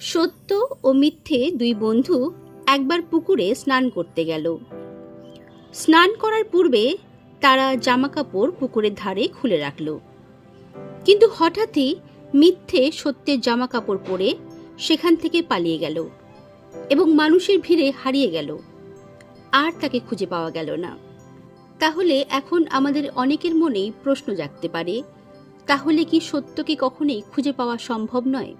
সত্য ও মিথ্যে দুই বন্ধু একবার পুকুরে স্নান করতে গেল। স্নান করার পূর্বে তারা জামাকাপড় পুকুরের ধারে খুলে রাখল। কিন্তু হঠাৎই মিথ্যে সত্যের জামাকাপড় পরে সেখান থেকে পালিয়ে গেল এবং মানুষের ভিড়ে হারিয়ে গেল। আর তাকে খুঁজে পাওয়া গেল না। তাহলে এখন আমাদের অনেকের মনেই প্রশ্ন জাগতে পারে, তাহলে কি সত্যকে কখনোই খুঁজে পাওয়া সম্ভব নয়?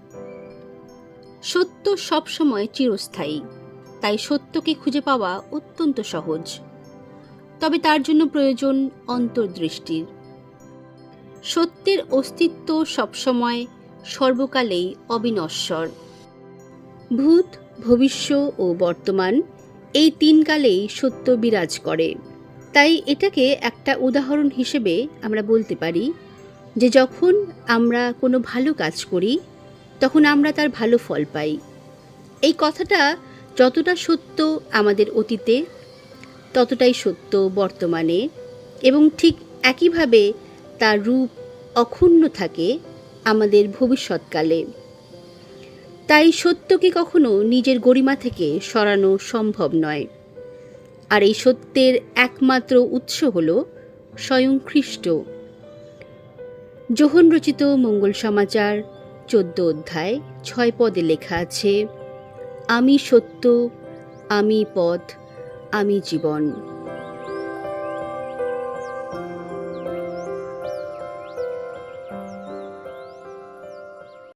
সত্য সবসময় চিরস্থায়ী। তাই সত্যকে খুঁজে পাওয়া অত্যন্ত সহজ। তবে তার জন্য প্রয়োজন অন্তর্দৃষ্টির। সত্যের অস্তিত্ব সবসময় সর্বকালেই অবিনশ্বর। ভূত, ভবিষ্য ও বর্তমান এই তিন কালেই সত্য বিরাজ করে। তাই এটাকে একটা উদাহরণ হিসেবে আমরা বলতে পারি যে যখন আমরা কোনো ভালো কাজ করি তখন আমরা তার ভালো ফল পাই। এই কথাটা যতটা সত্য আমাদের অতীতে, ততটাই সত্য বর্তমানে এবং ঠিক একইভাবে তার রূপ অক্ষুণ্ণ থাকে আমাদের ভবিষ্যৎকালে। তাই সত্যকে কখনো নিজের গরিমা থেকে সরানো সম্ভব নয়। আর এই সত্যের একমাত্র উৎস হল স্বয়ং খ্রিস্ট। যোহন রচিত মঙ্গল সমাচার চোদ্দ অধ্যায় ছয় পদে লেখা আছে আমি সত্য আমি পথ আমি জীবন।